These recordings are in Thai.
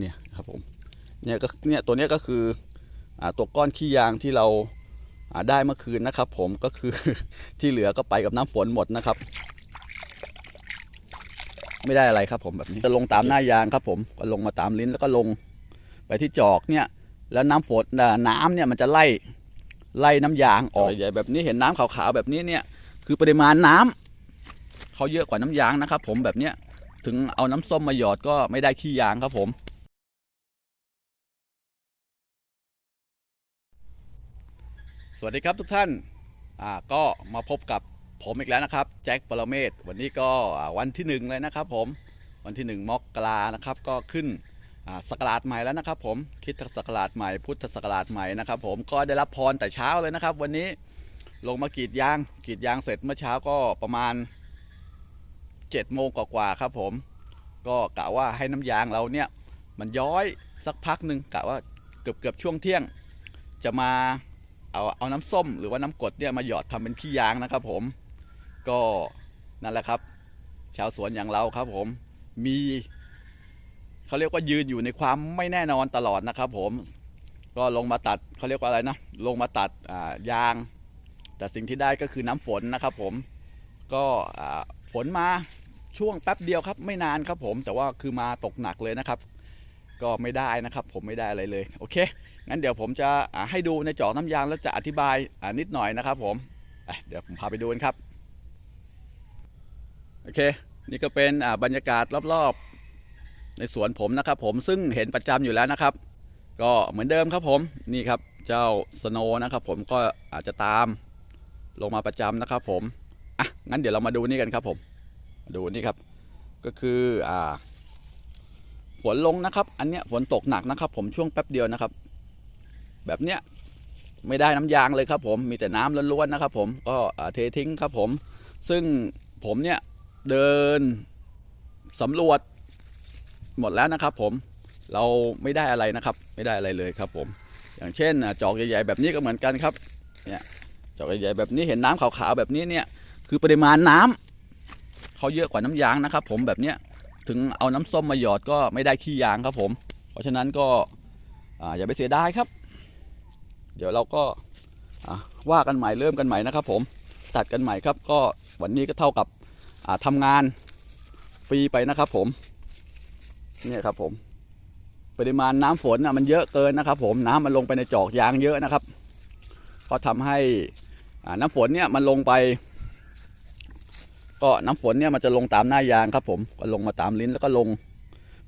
เนี่ยครับผมเนี่ยก็เนี่ยตัวเนี้ยก็คืออ่าตัวก้อนขี้ยางที่เราอ่าได้เมื่อคืนนะครับ ผมก็คือที่เหลือก็ไปกับน้ำฝนหมดนะครับ ไม่ได้อะไรครับผมแบบนี้จะลงตามหน้ายางครับ ผมก็ลงมาตามลิ้นแล้วก็ลงไปที่จอกเนี่ย แล้วน้ำฝนอ่าน้ำเนี่ยมันจะไล่ไล่น้ำยางออกใหญ่แบบนี้เห็นน้ำขาวๆแบบนี้เนี่ย คือปริมาณน้ำเขาเยอะกว่าน้ำยางนะครับ ผมแบบเนี้ยถึงเอาน้ำส้มมาหยอดก็ไม่ได้ขี้ยางครับผม วัสดีครับทุกท่านอ่าก็มาพบกับผมอีกแล้วนะครับแจ็คปรเมศวันนี้ก็วันที่หนึ่งเลยนะครับผมวันที่หนึ่งมกรานะครับก็ขึ้นอ่าศักราชใหม่แล้วนะครับ ผมคิดศักราชใหม่ พุทธศักราชใหม่นะครับ ผมก็ได้รับพรแต่เช้าเลยนะครับ วันนี้ลงมากรีดยางกรีดยางเสร็จเมื่อเช้าก็ประมาณ7จ็ดโมงกว่าๆครับ ผมก็กะว่าให้น้ำยางเราเนี่ยมันย้อยสักพักหนึ่งกะว่าเกือบเกือบๆช่วงเที่ยง จะมา เอาเอาน้ำส้มหรือว่าน้ำกรดเนี่ยมาหยอดทำเป็นขี้ยางนะครับ ผมก็นั่นแหละครับ ชาวสวนอย่างเราครับ ผมมีเขาเรียกว่ายืนอยู่ในความไม่แน่นอนตลอดนะครับ ผมก็ลงมาตัดเขาเรียกว่าอะไรนะลงมาตัดยาง แต่สิ่งที่ได้ก็คือน้ำฝนนะครับ ผมก็ฝนมาช่วงแป๊บเดียวครับ ไม่นานครับผมแต่ว่าคือมาตกหนักเลยนะครับ ก็ไม่ได้นะครับ ผมไม่ได้อะไรเลย โอเค งั้นเดี๋ยวผมจะให้ดูในจอกน้ำยางแล้วจะอธิบายนิดหน่อยนะครับผมเดี๋ยวผมพาไปดูกันครับโอเค นี่ก็เป็นบรรยากาศรอบๆ ในสวนผมนะครับ ผมซึ่งเห็นประจำอยู่แล้วนะครับ ก็เหมือนเดิมครับผมนี่ครับเจ้าสโนนะครับ ผมก็อาจจะตามลงมาประจำนะครับ ผมอะงั้นเดี๋ยวเรามาดูนี่กันครับผมดูนี่ครับ ก็คืออ่าฝนลงนะครับ อันเนี้ยฝนตกหนักนะครับ ผมช่วงแป๊บเดียวนะครับ แบบเนี้ยไม่ได้น้ำยางเลยครับผมมีแต่น้ำล้วนๆนะครับผมก็เททิ้งครับผม ซึ่งผมเนี่ยเดินสำรวจหมดแล้วนะครับผมเราไม่ได้อะไรนะครับไม่ได้อะไรเลยครับผม อย่างเช่นจอกใหญ่ๆแบบนี้ก็เหมือนกันครับเนี่ยจอกใหญ่ๆแบบนี้เห็นน้ำขาวๆแบบนี้เนี่ยคือปริมาณน้ำเขาเยอะกว่าน้ำยางนะครับ ผมแบบเนี้ยถึงเอาน้ำส้มมาหยอดก็ไม่ได้ขี้ยางครับผม เพราะฉะนั้นก็ออย่าไปเสียดายครับ เดี๋ยวเราก็ว่ากันใหม่เริ่มกันใหม่นะครับผมตัดกันใหม่ครับก็วันนี้ก็เท่ากับทำงานฟรีไปนะครับผมเนี่ยครับผมปริมาณน้ำฝนนะมันเยอะเกินนะครับ ผมน้ำมันลงไปในจอกยางเยอะนะครับ ก็ทำให้น้ำฝนเนี่ยมันลงไป ก็น้ำฝนเนี่ยมันจะลงตามหน้ายางครับผมก็ลงมาตามลิ้นแล้วก็ลง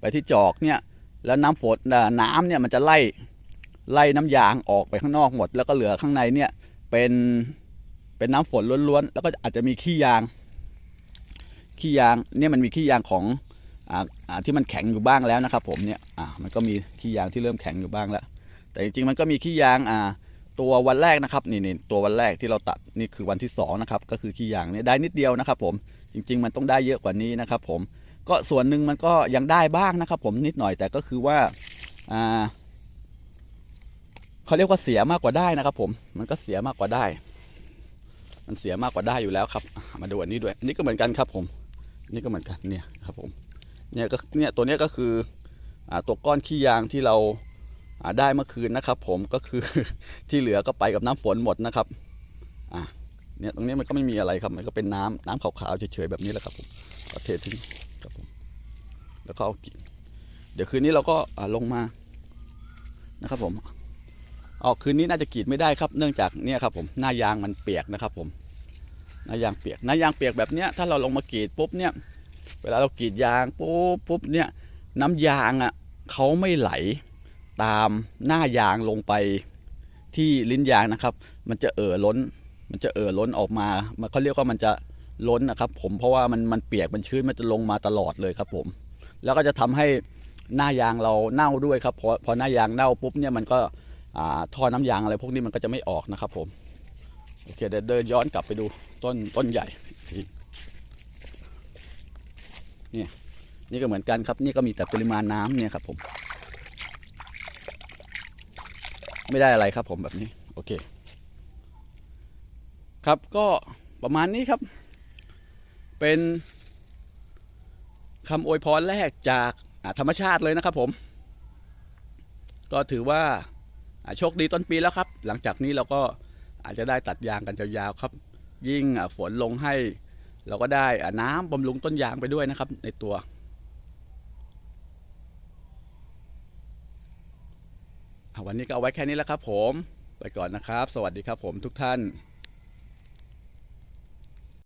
ไปที่จอกเนี่ย แล้วน้ำฝนน้ำเนี่ยมันจะไล่ ไล่น้ำยางออกไปข้างนอกหมด แล้วก็เหลือข้างในเนี่ยเป็นเป็นน้ำฝนล้วนๆแล้วก็อาจจะมีขี้ยางขี้ยางเนี่ยมันมีขี้ยางของอ่าอ่าที่มันแข็งอยู่บ้างแล้วนะครับ ผมเนี่ยอ่ามันก็มีขี้ยางที่เริ่มแข็งอยู่บ้างแล้ว แต่จริงๆมันก็มีขี้ยางอ่าตัววันแรกนะครับนี่นี่ตัววันแรกที่เราตัดนี่คือวันที่สองนะครับก็คือขี้ยางเนี่ยได้นิดเดียวนะครับ ผมจริง ๆ มันต้องได้เยอะกว่านี้นะครับ ผมก็ส่วนหนึ่งมันก็ยังได้บ้างนะครับ ผมนิดหน่อยแต่ก็คือว่าอ่า เขาเรียกว่าเสียมากกว่าได้นะครับ ผม มันก็เสียมากกว่าได้ มันเสียมากกว่าได้อยู่แล้วครับ มาดูอันนี้ด้วย อันนี้ก็เหมือนกันครับ ผม นี่ก็เหมือนกันเนี่ยครับ ผม เนี่ยก็เนี่ยตัวเนี้ยก็คืออ่าตัวก้อนขี้ยางที่เราอ่าได้เมื่อคืนนะครับ ผมก็คือที่เหลือก็ไปกับน้ำฝนหมดนะครับอะเนี่ยตรงนี้มันก็ไม่มีอะไรครับ มันก็เป็นน้ำน้ำขาวๆเฉยๆแบบนี้แหละครับผมก็เททิ้งครับผมแล้วก็เอากินเดี๋ยวคืนนี้เราก็ลงมานะครับผม ออกคืนนี้น่าจะกรีดไม่ได้ครับ เนื่องจากเนี่ยครับผมหน้ายางมันเปียกนะครับผมหน้ายางเปียกหน้ายางเปียกแบบเนี้ยถ้าเราลงมากรีดปุ๊บเนี่ย เวลาเรากรีดยางปุ๊บปุ๊บเนี่ยน้ำยางอะเขาไม่ไหลตามหน้ายางลงไปที่ลิ้นยางนะครับ มันจะเอ่อล้น มันจะเอ่อล้นออกมา มันเขาเรียกว่ามันจะล้นนะครับ ผมเพราะว่ามันมันเปียกมันชื้นมันจะลงมาตลอดเลยครับ ผม แล้วก็จะทำให้หน้ายางเราเน่าด้วยครับพอพอหน้ายางเน่าปุ๊บเนี่ยมันก็ ท่อน้ำยางอะไรพวกนี้มันก็จะไม่ออกนะครับผม โอเคเดี๋ยวเดินย้อนกลับไปดูต้นต้นใหญ่อีนี่นี่ก็เหมือนกันครับ นี่ก็มีแต่ปริมาณน้ำเนี่ยครับผม ไม่ได้อะไรครับผมแบบนี้ โอเค ครับก็ประมาณนี้ครับ เป็นคำอวยพรแรกจากธรรมชาติเลยนะครับผม ก็ถือว่า โชคดีต้นปีแล้วครับ หลังจากนี้เราก็อาจจะได้ตัดยางกันยาวๆครับ ยิ่งฝนลงให้ เราก็ได้น้ำบำรุงต้นยางไปด้วยนะครับ ในตัววันนี้ก็เอาไว้แค่นี้แล้วครับผม ไปก่อนนะครับ สวัสดีครับผมทุกท่าน